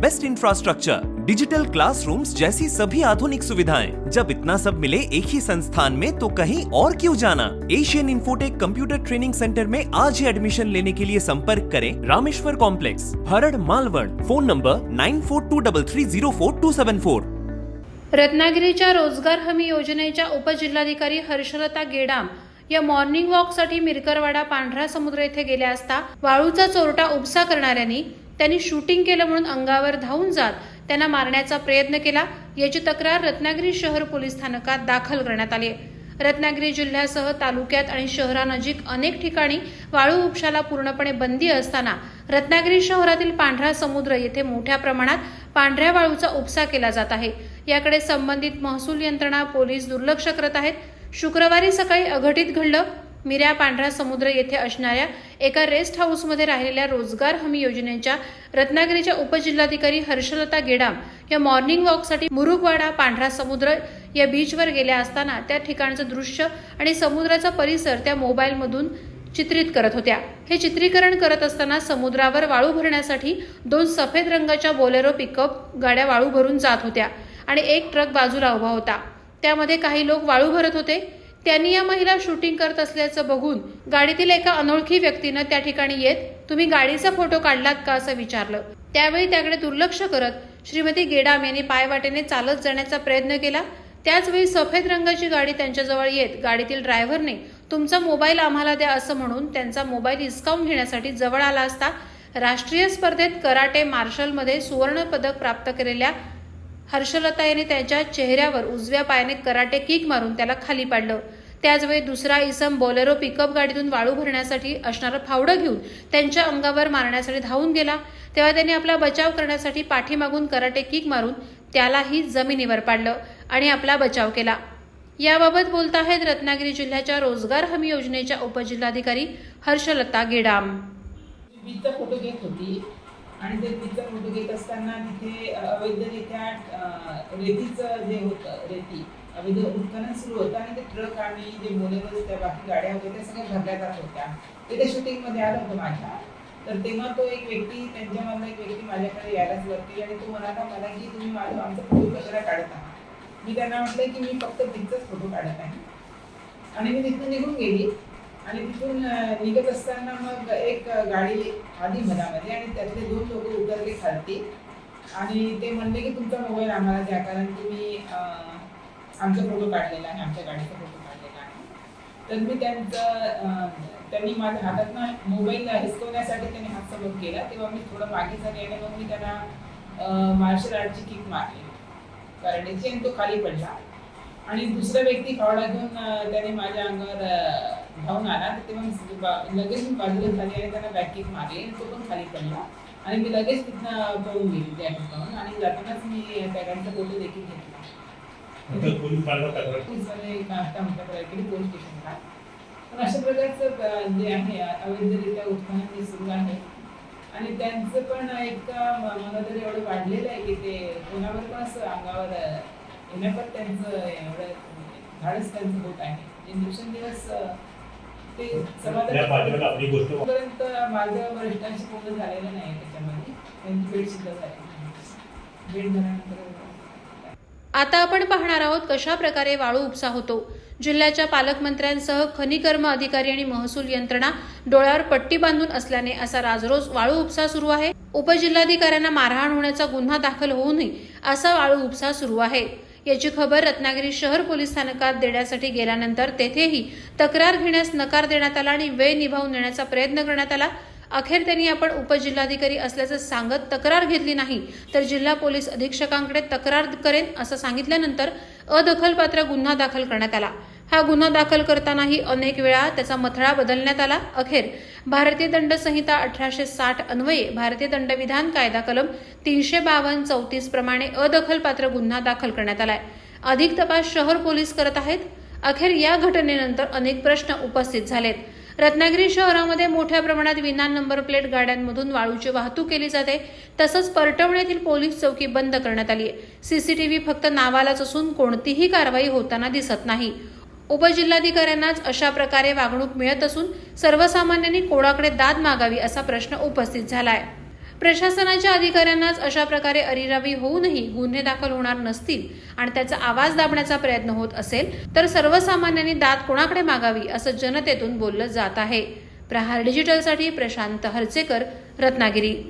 best infrastructure digital classrooms जैसी सभी आधुनिक सुविधाएं। जब इतना सब मिले एक ही संस्थान में तो कहीं और क्यों जाना? Asian Infotech computer training center में आज ही एडमिशन लेने के लिए संपर्क करें Rameshwar complex Bharad Malvan. Phone number nine four two double three zero four two seven four रत्नागिरीच्या रोजगार हमी योजनेच्या उपजिल्हाधिकारी हर्षलता गेडाम या मॉर्निंग वॉकसाठी मिरकरवाडा पांढरा समुद्र येथे गेल्या असता वाळूचा चोरटा उपसा करणाऱ्यांनी त्यांनी शूटिंग केलं म्हणून अंगावर धावून जात त्यांना मारण्याचा प्रयत्न केला. याची तक्रार रत्नागिरी शहर पोलीस स्थानकात दाखल करण्यात आली. आहे रत्नागिरी जिल्ह्यासह तालुक्यात आणि शहरानजीक अनेक ठिकाणी वाळू उपशाला पूर्णपणे बंदी असताना रत्नागिरी शहरातील पांढरा समुद्र येथे मोठ्या प्रमाणात पांढऱ्या वाळूचा उपसा केला जात आहे. याकडे संबंधित महसूल यंत्रणा पोलीस दुर्लक्ष करत आहेत. शुक्रवारी सकाळी अघटित घडलं. मिऱ्या पांढरा समुद्र येथे असणाऱ्या एका रेस्ट हाऊसमध्ये राहिलेल्या रोजगार हमी योजनेच्या रत्नागिरीच्या उपजिल्हाधिकारी हर्षलता गेडाम या मॉर्निंग वॉकसाठी मुरुगवाडा पांढरा समुद्र या बीचवर गेल्या असताना त्या ठिकाणचं दृश्य आणि समुद्राचा परिसर त्या मोबाईलमधून चित्रित करत होत्या. हे चित्रीकरण करत असताना समुद्रावर वाळू भरण्यासाठी दोन सफेद रंगाच्या बोलेरो पिकअप गाड्या वाळू भरून जात होत्या आणि एक ट्रक बाजूला उभा होता. त्यामध्ये काही लोक वाळू भरत होते. त्यांनी या महिला शूटिंग करत असल्याचं बघून गाडीतील एका अनोळखी व्यक्तीनं त्या ठिकाणी येत तुम्ही गाडीचा फोटो काढलात का? असं विचारलं. त्यावेळी त्याकडे दुर्लक्ष करत श्रीमती गेडाम यांनी पायवाटेने चालत जाण्याचा प्रयत्न केला. त्याचवेळी सफेद रंगाची गाडी त्यांच्याजवळ येत गाडीतील ड्रायव्हरने तुमचा मोबाईल आम्हाला द्या असं म्हणून त्यांचा मोबाईल हिसकावून घेण्यासाठी जवळ आला असता राष्ट्रीय स्पर्धेत कराटे मार्शलमध्ये सुवर्ण पदक प्राप्त केलेल्या हर्षलता यांनी त्यांच्या चेहऱ्यावर उजव्या पायाने कराटे किक मारून त्याला खाली पाडलं. त्याचवेळी दुसरा इसम बोलेरो पिकअप गाडीतून वाळू भरण्यासाठी असणारं फावडं घेऊन त्यांच्या अंगावर मारण्यासाठी धावून गेला. तेव्हा त्यांनी आपला बचाव करण्यासाठी पाठीमागून कराटे किक मारून त्यालाही जमिनीवर पाडलं आणि आपला बचाव केला. याबाबत बोलत आहेत रत्नागिरी जिल्ह्याच्या रोजगार हमी योजनेच्या उपजिल्हाधिकारी हर्षलता गेडाम. फोटो घेत होती? आणि ते बीचचा फोटो घेत असताना तिथे अवैधरित्या रेतीचं जे होतं रेती अवैध उत्खनन सुरू होतं आणि ते ट्रक आणि जे बोलेरो त्या बाकी गाड्या होत्या त्या सगळ्या भरल्या जात होत्या. ते त्या शूटिंगमध्ये आलं होतं माझ्या. तर तेव्हा तो एक व्यक्ती त्यांच्यामधला एक व्यक्ती माझ्याकडे यायलाच वरती आणि तो म्हणाला मला की तुम्ही माझा आमचा फोटो कशाला काढत आहात. मी त्यांना म्हटलं की मी फक्त तिथचाच फोटो काढत आहे. आणि मी तिथून निघून गेली. आणि तिथून निघत असताना मग एक गाडी आधी मधामध्ये आणि त्यातले दोन लोक उतरले खालती. आणि ते म्हणले की तुमचा मोबाईल आम्हाला द्या कारण तुम्ही आमचा फोटो काढलेला आहे आमच्या गाडीचा फोटो काढलेला आहे. तर मी त्यांचं त्यांनी माझ्या हातातनं मोबाईल हिसकवण्यासाठी त्यांनी हात सबक केला. तेव्हा मी थोडं मागे झाले आणि मग मी त्यांना मार्शल आर्टची किक मारली. कराटेची आणि तो खाली पडला. आणि दुसरा व्यक्ती फावडा घेऊन त्याने माझ्या अंगावर धावून आला. तर तेव्हा लगेच मी बाजूला झाली आणि त्यांना बॅक किक मारली तो पण खाली पडला. आणि मी लगेच तिथनं पळून गेली त्या ठिकाणून आणि जातानाच मी त्या गाडीचा फोटो देखील घेतला. केली. पोलीस स्टेशनला. पण अशा प्रकारचं जे आहे अवैधरित्या उत्खनन जे सुरू आहे. आणि त्यांचं पण एक मला तरी एवढं वाढलेलं आहे की ते कोणावर पण असं अंगावर येण्यापर त्यांचं एवढं धाडस त्यांचं होत आहे. दिवसेंदिवस ते समाजात पर्यंत माझं वरिष्ठांशी बोलणं झालेलं नाही त्याच्यामध्ये. त्यांची भेट सुद्धा झाली. भेट झाल्यानंतर आता आपण पाहणार आहोत कशा प्रकारे वाळू उपसा होतो. जिल्ह्याच्या पालकमंत्र्यांसह खनिकर्म अधिकारी आणि महसूल यंत्रणा डोळ्यावर पट्टी बांधून असल्याने असा राजरोज वाळू उपसा सुरू आहे. उपजिल्हाधिकाऱ्यांना मारहाण होण्याचा गुन्हा दाखल होऊ नये असा वाळू उपसा सुरू आहे. याची खबर रत्नागिरी शहर पोलीस स्थानकात देण्यासाठी गेल्यानंतर तेथेही तक्रार घेण्यास नकार देण्यात आला आणि वेळ निभावून नेण्याचा प्रयत्न करण्यात आला. अखेर त्यांनी आपण उपजिल्हाधिकारी असल्याचं सांगत तक्रार घेतली नाही तर जिल्हा पोलीस अधीक्षकांकडे तक्रार करेन असं सांगितल्यानंतर अदखलपात्र गुन्हा दाखल करण्यात आला. हा गुन्हा दाखल करतानाही अनेक वेळा त्याचा मथळा बदलण्यात आला. अखेर भारतीय दंड संहिता अठराशे साठ अन्वये भारतीय दंडविधान कायदा कलम तीनशे बावन्न चौतीस प्रमाणे अदखलपात्र गुन्हा दाखल करण्यात आलाय. अधिक तपास शहर पोलीस करत आहेत. अखेर या घटनेनंतर अनेक प्रश्न उपस्थित झालेत. रत्नागिरी शहरामध्ये मोठ्या प्रमाणात विना नंबर प्लेट गाड्यांमधून वाळूची वाहतूक केली जाते. तसंच परटवण्यातील पोलीस चौकी बंद करण्यात आली आहे सीसीटीव्ही फक्त नावालाच असून कोणतीही कारवाई होताना दिसत नाही. उपजिल्हाधिकाऱ्यांनाच अशा प्रकारे वागणूक मिळत असून सर्वसामान्यांनी कोणाकडे दाद मागावी असा प्रश्न उपस्थित झालाय. प्रशासनाच्या अधिकाऱ्यांनाच अशा प्रकारे अरिरावी होऊनही गुन्हे दाखल होणार नसतील आणि त्याचा आवाज दाबण्याचा प्रयत्न होत असेल तर सर्वसामान्यांनी दाद कोणाकडे मागावी असं जनतेतून बोललं जात आहे. प्रहार डिजिटलसाठी प्रशांत हर्चेकर रत्नागिरी.